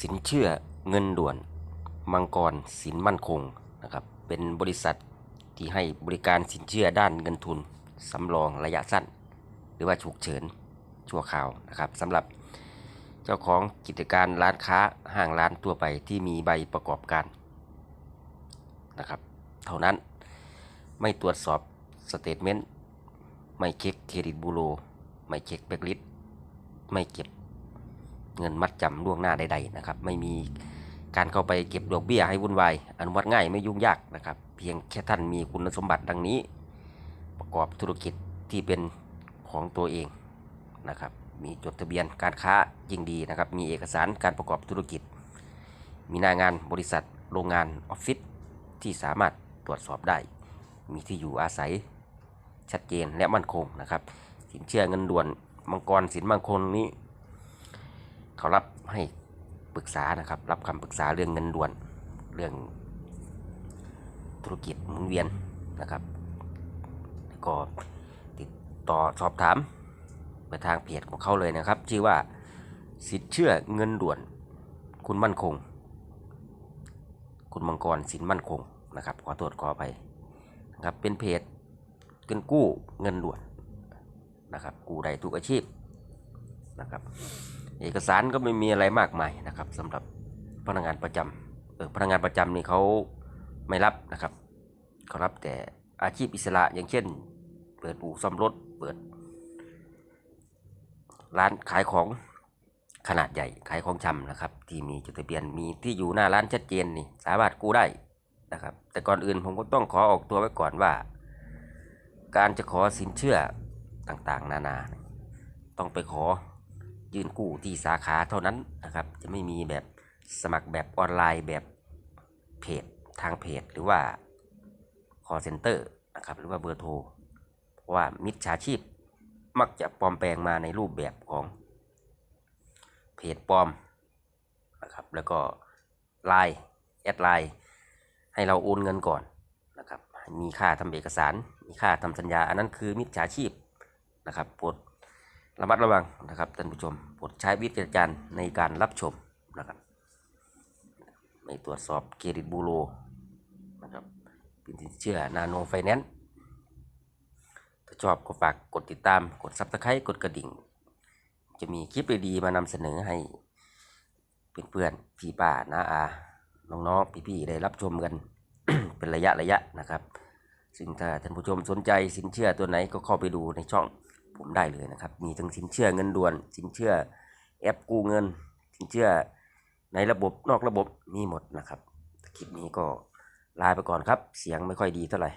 สินเชื่อเงินด่วน มังกรสินมั่นคงนะครับเป็นบริษัทที่ให้บริการสินเชื่อด้านเงินทุนสำรองระยะสั้น หรือว่าฉุกเฉินชั่วคราวนะครับสำหรับเจ้าของกิจการร้านค้าห้างร้านทั่วไปที่มีใบประกอบการนะครับเท่านั้นไม่ตรวจสอบสเตทเมนต์ไม่เช็คเครดิตบูโรไม่เช็คแบ็กลิสไม่เก็บ เงินมัดจำล่วงหน้าใดๆนะครับ ไม่มีการเข้าไปเก็บดอกเบี้ยให้วุ่นวายอนุมัติง่ายไม่ยุ่งยากนะครับ เพียงแค่ท่านมีคุณสมบัติดังนี้ ประกอบธุรกิจที่เป็นของตัวเองนะครับ มีจดทะเบียนการค้ายิ่งดีนะครับ มีเอกสารการประกอบธุรกิจ มีหน้างานบริษัทโรงงานออฟฟิศที่สามารถตรวจสอบได้ มีที่อยู่อาศัยชัดเจนและมั่นคงนะครับ สินเชื่อเงินด่วนมังกรสินมั่นคงนี้ เขารับให้ปรึกษานะครับ รับคำปรึกษาเรื่องเงินด่วน เรื่องธุรกิจหมุนเวียนนะครับก็ติดต่อสอบถามไปทางเพจของเขาเลยนะครับ ชื่อว่าสินเชื่อเงินด่วน คุณมั่นคง คุณมังกรสินมั่นคงนะครับ ขอโทษขอไปนะครับเป็นเพจเงินกู้เงินด่วนนะครับกู้ได้ทุกอาชีพนะครับ เอกสารก็ไม่มีอะไรมากมายนะครับสำหรับพนักงานประจำเออพนักงานประจำนี่เขาไม่รับนะครับเขารับแต่อาชีพอิสระอย่างเช่น เปิดอู่ซ่อมรถเปิด ร้านขายของขนาดใหญ่ขายของชำนะครับ ที่มีจดทะเบียนมีที่อยู่หน้าร้านชัดเจนนี่สามารถกู้ได้นะครับ แต่ก่อนอื่นผมก็ต้องขอออกตัวไว้ก่อนว่า การจะขอสินเชื่อต่างๆ นานา ต้องไปขอ ยื่นกู้ที่สาขาเท่านั้นนะครับ จะไม่มีแบบสมัครแบบออนไลน์แบบเพจทางเพจหรือว่า call center นะครับหรือว่าเบอร์โทรเพราะว่ามิจฉาชีพมักจะปลอมแปลงมาในรูปแบบของเพจปลอมนะครับแล้วก็ไลน์แอดไลน์ให้เราโอนเงินก่อนนะครับมีค่าทำเอกสาร มีค่าทำสัญญา อันนั้นคือมิจฉาชีพนะครับโปรด ระมัดระวังนะครับท่านผู้ชมโปรดใช้วิจารณญาณในการรับชมนะครับไม่ตรวจสอบเครดิตบูโรนะครับเป็นสินเชื่อนาโนไฟแนนซ์ถ้าชอบก็ฝากกดติดตามกดซับสไครต์กดกระดิ่ง จะมีคลิปดีๆมานำเสนอให้เพื่อนๆพี่ป้าน้าอาน้องๆพี่ๆได้รับชมกัน เป็นระยะระยะนะครับ ซึ่งถ้าท่านผู้ชมสนใจสินเชื่อตัวไหนก็เข้าไปดูในช่อง ผมได้เลยนะครับ มีทั้งสินเชื่อเงินด่วน สินเชื่อแอปกู้เงิน สินเชื่อในระบบนอกระบบมีหมดนะครับ คลิปนี้ก็ลาไปก่อนครับ เสียงไม่ค่อยดีเท่าไหร่